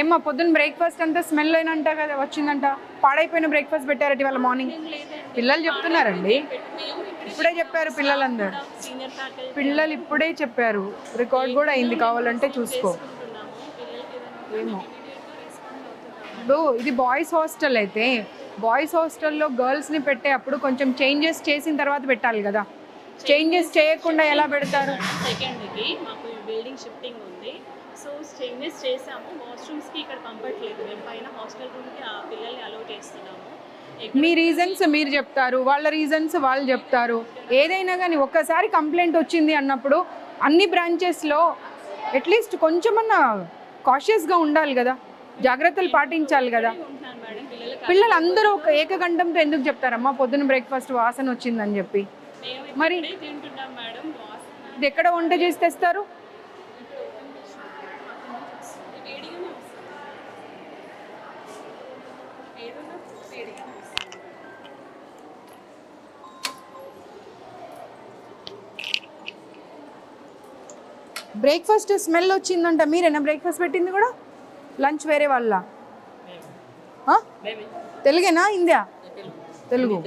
ఏమ్మా పొద్దున్న బ్రేక్ఫాస్ట్ అంతా స్మెల్ అయినంట కదా వచ్చిందంట. పాడైపోయిన బ్రేక్ఫాస్ట్ పెట్టారట ఇవాళ మార్నింగ్ పిల్లలు చెప్తున్నారండి. ఇప్పుడే చెప్పారు పిల్లలందరూ. పిల్లలు ఇప్పుడే చెప్పారు. రికార్డ్ కూడా అయింది కావాలంటే చూసుకో. ఏమో. ఇప్పుడు ఇది బాయ్స్ హాస్టల్ అయితే బాయ్స్ హాస్టల్లో గర్ల్స్ని పెట్టే అప్పుడు కొంచెం చేంజెస్ చేసిన తర్వాత పెట్టాలి కదా. చేంజెస్ చేయకుండా ఎలా పెడతారు? సెకండ్కి మాకు బిల్డింగ్ షిఫ్టింగ్ ఉంది. సో చేంజెస్ చేసాము వాష్రూమ్స్కి ఇక్కడ పంపట్లేదు మేము పైన హాస్టల్ రూమ్కి ఆ పిల్లల్ని అలౌ చేస్తున్నాము. మీ రీజన్స్ మీరు చెప్తారు. వాళ్ళ రీజన్స్ వాళ్ళు చెప్తారు. ఏదైనా కానీ ఒక్కసారి కంప్లైంట్ వచ్చింది అన్నప్పుడు అన్ని బ్రాంచెస్లో అట్లీస్ట్ కొంచెమన్నా కాషియస్గా ఉండాలి కదా. జాగ్రత్తలు పాటించాలి కదా. పిల్లలు అందరూ ఒక ఏకగంఠంతో ఎందుకు చెప్తారమ్మా పొద్దున బ్రేక్ఫాస్ట్ వాసన వచ్చిందని చెప్పి. మరి ఇది ఎక్కడ వంట చేసి తెస్తారు? బ్రేక్ఫాస్ట్ స్మెల్ వచ్చిందంట మీరేనా బ్రేక్ఫాస్ట్ పెట్టింది కూడా లంచ్ వేరే వాళ్ళ ఆ? తెలుగేనా హిందీయా తెలుగు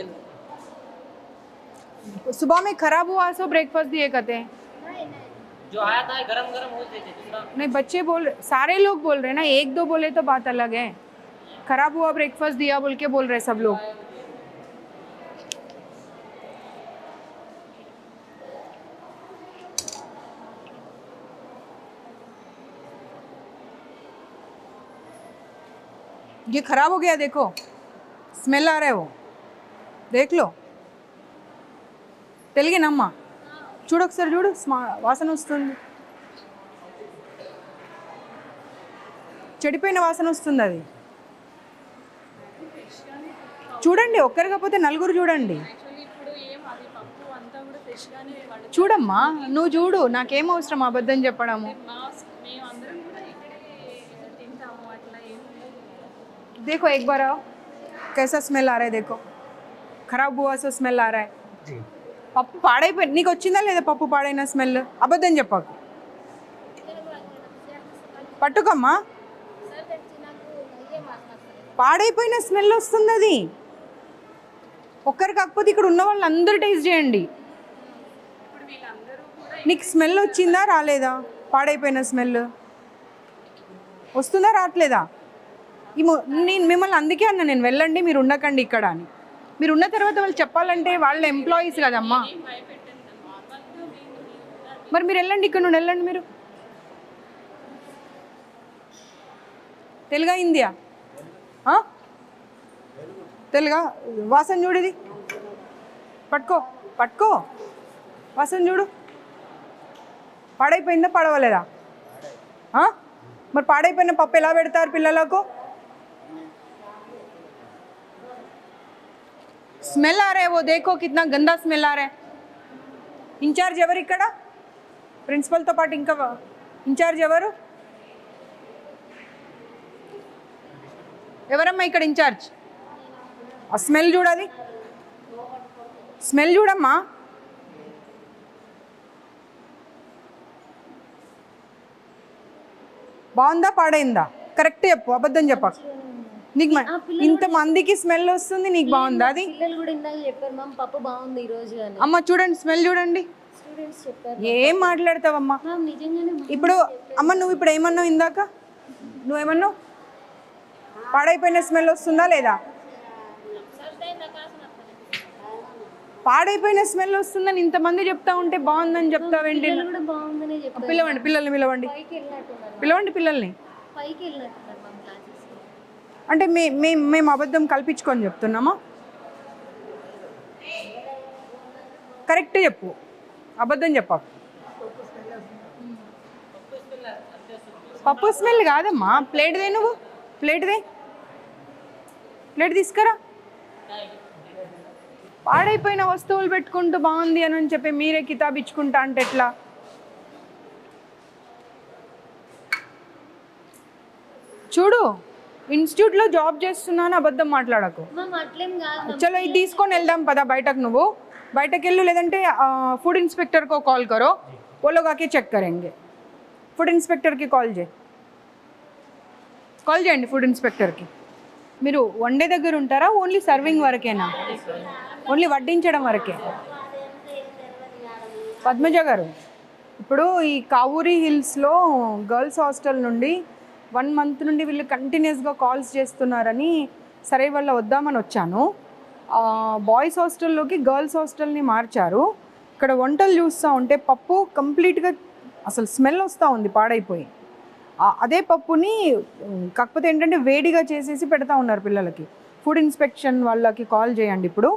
सुबह में खराब हुआ सो ब्रेकफास्ट दिए कहते हैं जो आया था गरम गरम हो देते दूसरा नहीं बच्चे बोल सारे लोग बोल रहे हैं ना एक दो बोले तो बात अलग है खराब हुआ ब्रेकफास्ट दिया बोल के बोल रहे सब लोग ये खराब हो गया देखो स्मेल आ रहा है वो देख लो తెలుగేనమ్మా చూడు ఒకసారి చూడు స్మా వాసన వస్తుంది చెడిపోయిన వాసన వస్తుంది అది చూడండి ఒక్కరు కాకపోతే నలుగురు చూడండి యాక్చువల్లీ ఇప్పుడు ఏం అది పప్పు అంతా కూడా ఫ్రెష్గానే వండు చూడమ్మా నువ్వు చూడు నాకేం అవసరం అబద్ధం చెప్పడము మా మేము అందరం కూడా ఇక్కడే తింటాము అట్లా ఏం ఉండదు देखो एक बार आओ कैसा स्मेल आ रहा है देखो खराब हुआ सो स्मेल आ रहा है जी పప్పు పాడైపోయి నీకు వచ్చిందా లేదా పప్పు పాడైన స్మెల్ అబద్ధం చెప్పకు పట్టుకమ్మా పాడైపోయిన స్మెల్ వస్తుంది అది ఒక్కరు కాకపోతే ఇక్కడ ఉన్న వాళ్ళు అందరూ టేస్ట్ చేయండి. నీకు స్మెల్ వచ్చిందా రాలేదా? పాడైపోయిన స్మెల్ వస్తుందా రావట్లేదా? ఈ మొ- నేను మిమ్మల్ని అందుకే అన్నా నేను వెళ్ళండి మీరు ఉండకండి ఇక్కడ అని. మీరు ఉన్న తర్వాత వాళ్ళు చెప్పాలంటే వాళ్ళ ఎంప్లాయీస్ కదమ్మా. మరి మీరు వెళ్ళండి ఇక్కడ నుండి వెళ్ళండి మీరు. తెలుగా హిందీయా ఆ? తెలుగా? వాసన చూడు ఇది. పట్టుకో పట్టుకో. వాసన చూడు. పాడైపోయిందా పడవలేదా? మరి పాడైపోయిన పప్పు ఎలా పెడతారు పిల్లలకు? స్మెల్ ఆ రే ఓ దేఖో కిత్నా గందా స్మెల్ ఆ రే ఇన్ఛార్జ్ ఎవరు ఇక్కడ? ప్రిన్సిపల్తో పాటు ఇంకా ఇన్ఛార్జ్ ఎవరు? ఎవరమ్మా ఇక్కడ ఇన్ఛార్జ్ ఆ స్మెల్ చూడాలి స్మెల్ చూడమ్మా. బాగుందా పాడైందా? కరెక్ట్ చెప్పు అబద్ధం చెప్పకు. నీకు మ- ఇంతమందికి స్మెల్ వస్తుంది నీకు బాగుందా అది? అమ్మ చూడండి స్మెల్ చూడండి. ఏం మాట్లాడతావమ్మా? ఇప్పుడు అమ్మ నువ్వు ఇప్పుడు ఏమన్నావు ఇందాక? నువ్వేమన్నావు? పాడైపోయిన స్మెల్ వస్తుందా లేదా? పాడైపోయిన స్మెల్ వస్తుందని ఇంతమంది చెప్తా ఉంటే బాగుందని చెప్తావేంటి పిలవండి పిల్లల్ని పిలవండి. పిలవండి పిల్లల్ని. అంటే మే మేము మేము అబద్ధం కల్పించుకొని చెప్తున్నామా? కరెక్ట్ చెప్పు. అబద్ధం చెప్పకు పప్పు స్మెల్ కాదమ్మా. ప్లేట్దే నువ్వు. ప్లేట్దే ప్లేట్ తీసుకురా. పాడైపోయిన వస్తువులు పెట్టుకుంటూ బాగుంది అని చెప్పి మీరే కితాబ్ ఇచ్చుకుంటా అంటే ఎట్లా? చూడు ఇన్స్టిట్యూట్లో జాబ్ చేస్తున్నాను అబద్ధం మాట్లాడకు. చలో ఇది తీసుకొని వెళ్దాం పదా బయటకు నువ్వు. బయటకు వెళ్ళు లేదంటే ఫుడ్ ఇన్స్పెక్టర్ కో కాల్ కరో. ఓలోగాకే చెక్ కరేంగే. ఫుడ్ ఇన్స్పెక్టర్కి కాల్ చేయి. కాల్ చేయండి ఫుడ్ ఇన్స్పెక్టర్కి మీరు వండే దగ్గర ఉంటారా? ఓన్లీ సర్వింగ్ వరకేనా? ఓన్లీ వడ్డించడం వరకే? పద్మజ గారు ఇప్పుడు ఈ కావూరి హిల్స్లో గర్ల్స్ హాస్టల్ నుండి వన్ మంత్ నుండి వీళ్ళు కంటిన్యూస్గా కాల్స్ చేస్తున్నారని సరే వాళ్ళ వద్దామని వచ్చాను. బాయ్స్ హాస్టల్లోకి గర్ల్స్ హాస్టల్ని మార్చారు. ఇక్కడ వంటలు చూస్తూ ఉంటే పప్పు కంప్లీట్గా అసలు స్మెల్ వస్తూ ఉంది పాడైపోయి. అదే పప్పుని ఉమ్, కాకపోతే ఏంటంటే వేడిగా చేసేసి పెడతా ఉన్నారు పిల్లలకి ఫుడ్ ఇన్స్పెక్షన్ వాళ్ళకి కాల్ చేయండి ఇప్పుడు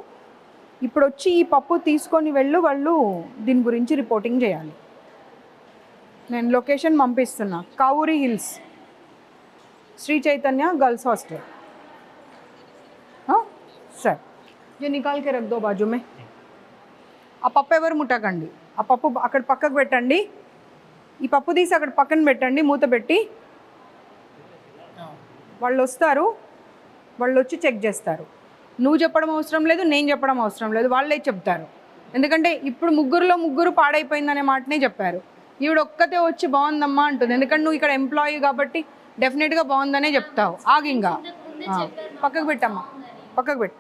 ఇప్పుడు వచ్చి ఈ పప్పు తీసుకొని వెళ్ళు వాళ్ళు దీని గురించి రిపోర్టింగ్ చేయాలి నేను location పంపిస్తున్నా Kavuri hills Sri Chaitanya girls hostel हाँ? సరే ये निकाल के रख दो बाजू में ఆ పప్పు ఎవరు ముట్టకండి ఆ పప్పు అక్కడ పక్కకు పెట్టండి ఈ పప్పు తీసి అక్కడ పక్కన పెట్టండి మూత పెట్టి. వాళ్ళు వస్తారు వాళ్ళు వచ్చి చెక్ చేస్తారు. నువ్వు చెప్పడం అవసరం లేదు నేను చెప్పడం అవసరం లేదు వాళ్ళే చెప్తారు. ఎందుకంటే ఇప్పుడు ముగ్గురులో ముగ్గురు పాడైపోయిందనే మాటనే చెప్పారు. ఈవిడ ఒక్కతే వచ్చి బాగుందమ్మా అంటుంది. ఎందుకంటే నువ్వు ఇక్కడ ఎంప్లాయీ కాబట్టి డెఫినెట్గా బాగుందనే చెప్తావు. ఆగింగా. పక్కకు పెట్టమ్మా పక్కకు పెట్టు.